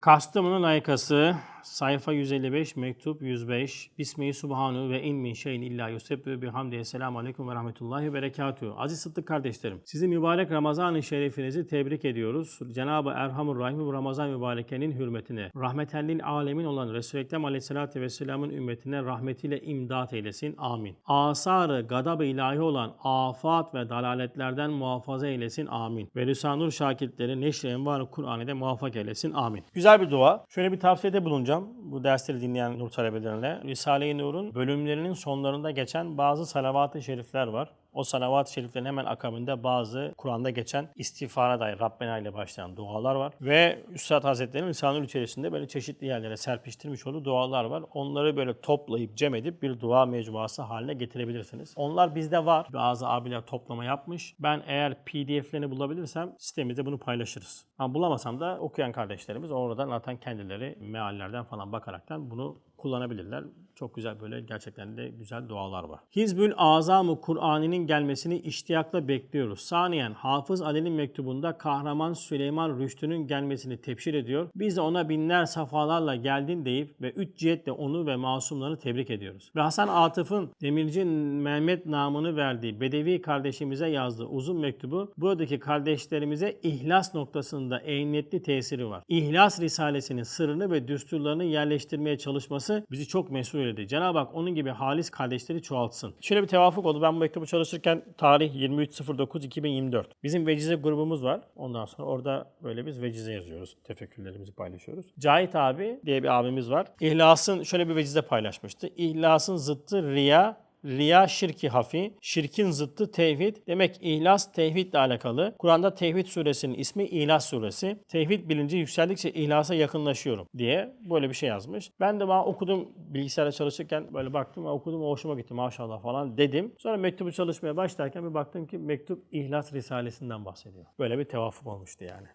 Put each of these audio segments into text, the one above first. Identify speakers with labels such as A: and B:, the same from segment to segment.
A: Kastamonu layıkası sayfa 155 mektup 105 Bismihi Subhanu ve in min şeyin illa yusebbü bihamdihi selamu aleyküm ve rahmetullahi ve berekatuhu. Aziz Sıddık kardeşlerim sizi mübarek Ramazan-ı Şerifinizi tebrik ediyoruz. Cenab-ı Erhamur Rahim bu Ramazan mübarekenin hürmetine rahmetellil alemin olan Resul-i Ekrem aleyhissalatü vesselamın ümmetine rahmetiyle imdat eylesin. Amin. Asarı gadab-ı ilahi olan afat ve dalaletlerden muhafaza eylesin. Amin. Ve Rüsanur şakirtleri neşri envar Kur'an'da muvaffak eylesin. Amin. Güzel bir dua. Şöyle bir tavsiyede bulunacağım bu dersleri dinleyen nur talebelerine. Risale-i Nur'un bölümlerinin sonlarında geçen bazı salavat-ı şerifler var. O salavat-ı şeriflerin hemen akabinde bazı Kur'an'da geçen istiğfara dair Rabbena ile başlayan dualar var. Ve Üstad Hazretleri'nin Risale-i içerisinde böyle çeşitli yerlere serpiştirmiş olduğu dualar var. Onları böyle toplayıp cem edip bir dua mecmuası haline getirebilirsiniz. Onlar bizde var. Bazı abiler toplama yapmış. Ben eğer pdf'lerini bulabilirsem sitemizde bunu paylaşırız. Ama bulamasam da okuyan kardeşlerimiz oradan zaten kendileri meallerden falan bakaraktan bunu kullanabilirler. Çok güzel böyle gerçekten de güzel dualar var. Hizbül Azamı Kur'an'ının gelmesini iştiyakla bekliyoruz. Saniyen Hafız Ali'nin mektubunda kahraman Süleyman Rüştü'nün gelmesini tebşir ediyor. Biz de ona binler safalarla geldin deyip ve üç cihetle onu ve masumlarını tebrik ediyoruz. Ve Hasan Atıf'ın Demirci Mehmet namını verdiği Bedevi kardeşimize yazdığı uzun mektubu buradaki kardeşlerimize ihlas noktasında eynetli tesiri var. İhlas Risalesinin sırrını ve düsturlarını yerleştirmeye çalışması bizi çok mesul eyledi. Cenab-ı Hak onun gibi halis kardeşleri çoğaltsın. Şöyle bir tevafuk oldu. Ben bu mektubu çalışırken tarih 23.09.2024. Bizim vecize grubumuz var. Ondan sonra orada böyle biz vecize yazıyoruz. Tefekkürlerimizi paylaşıyoruz. Cahit abi diye bir abimiz var. İhlas'ın şöyle bir vecize paylaşmıştı. İhlas'ın zıttı riya, Riya şirki hafi, şirkin zıttı tevhid. Demek ihlas tevhidle alakalı. Kur'an'da Tevhid suresinin ismi İhlas suresi. Tevhid bilinci yükseldikçe ihlasa yakınlaşıyorum diye böyle bir şey yazmış. Ben de bana okudum bilgisayarda çalışırken böyle baktım okudum hoşuma gitti maşallah falan dedim. Sonra mektubu çalışmaya başlarken bir baktım ki mektup İhlas Risalesinden bahsediyor. Böyle bir tevafuk olmuştu yani.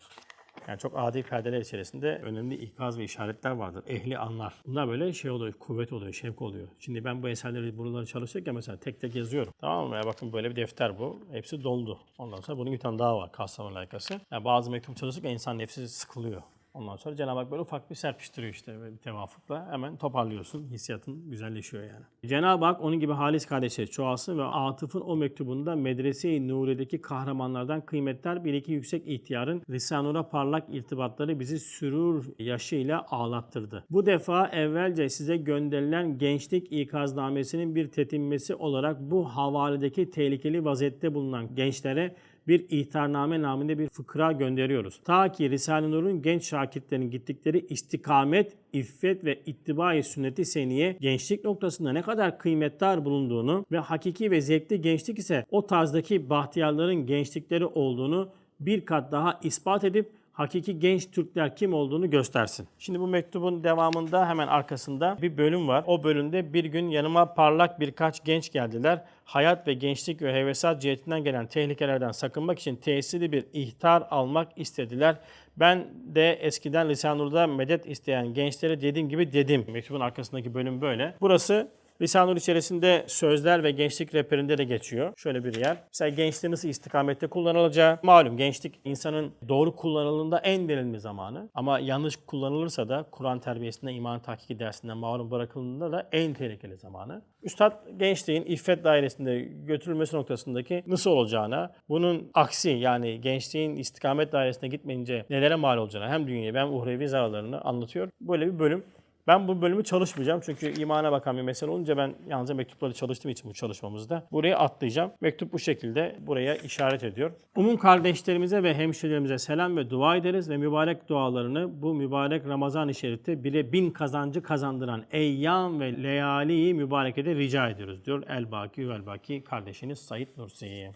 A: Yani çok adi perdeler içerisinde önemli ikaz ve işaretler vardır. Ehli anlar. Bunlar böyle şey oluyor, kuvvet oluyor, şevk oluyor. Şimdi ben bu eserleri buraları çalışırken mesela tek tek yazıyorum. Tamam mı? Ya bakın böyle bir defter bu. Hepsi doldu. Ondan sonra bunun bir tane daha var. Kastamonu layıkası. Yani bazı mektup çalışırken insan nefsi sıkılıyor. Ondan sonra Cenab-ı Hak böyle ufak bir serpiştiriyor işte bir tevafukla. Hemen toparlıyorsun. Hissiyatın güzelleşiyor yani. Cenab-ı Hak onun gibi halis kardeşleri çoğalsın ve Atıf'ın o mektubunda Medrese-i Nuri'deki kahramanlardan kıymetler bir iki yüksek ihtiyarın Risale-i parlak irtibatları bizi sürur yaşıyla ağlattırdı. Bu defa evvelce size gönderilen gençlik ikaznamesinin bir tetinmesi olarak bu havaledeki tehlikeli vaziyette bulunan gençlere bir ihtarname namında bir fıkra gönderiyoruz. Ta ki Risale-i Nur'un genç şakirtlerin gittikleri istikamet, iffet ve ittibai sünneti seniye gençlik noktasında ne kadar kıymetdar bulunduğunu ve hakiki ve zevkli gençlik ise o tarzdaki bahtiyarların gençlikleri olduğunu bir kat daha ispat edip hakiki genç Türkler kim olduğunu göstersin. Şimdi bu mektubun devamında hemen arkasında bir bölüm var. O bölümde bir gün yanıma parlak birkaç genç geldiler. Hayat ve gençlik ve hevesat cihetinden gelen tehlikelerden sakınmak için tesirli bir ihtar almak istediler. Ben de eskiden Lisanur'da medet isteyen gençlere dediğim gibi dedim. Mektubun arkasındaki bölüm böyle. Burası Lisanur içerisinde sözler ve gençlik rehberinde de geçiyor. Şöyle bir yer. Mesela gençliği nasıl istikamette kullanılacağı. Malum gençlik insanın doğru kullanıldığında en verimli zamanı. Ama yanlış kullanılırsa da Kur'an terbiyesinde, iman tahkiki dersinde malum bırakıldığında da en tehlikeli zamanı. Üstad gençliğin iffet dairesinde götürülmesi noktasındaki nasıl olacağına, bunun aksi yani gençliğin istikamet dairesine gitmeyince nelere mal olacağına hem dünya hem uhrevi zararlarını anlatıyor. Böyle bir bölüm. Ben bu bölümü çalışmayacağım çünkü imana bakan bir mesele olunca ben yalnızca mektupları çalıştığım için bu çalışmamızda buraya atlayacağım. Mektup bu şekilde buraya işaret ediyor. Umum kardeşlerimize ve hemşehrilerimize selam ve dua ederiz ve mübarek dualarını bu mübarek Ramazan-ı bire bin kazancı kazandıran eyyam ve leyali mübarekede rica ediyoruz diyor El Baki ve El Baki kardeşiniz Said Nursi.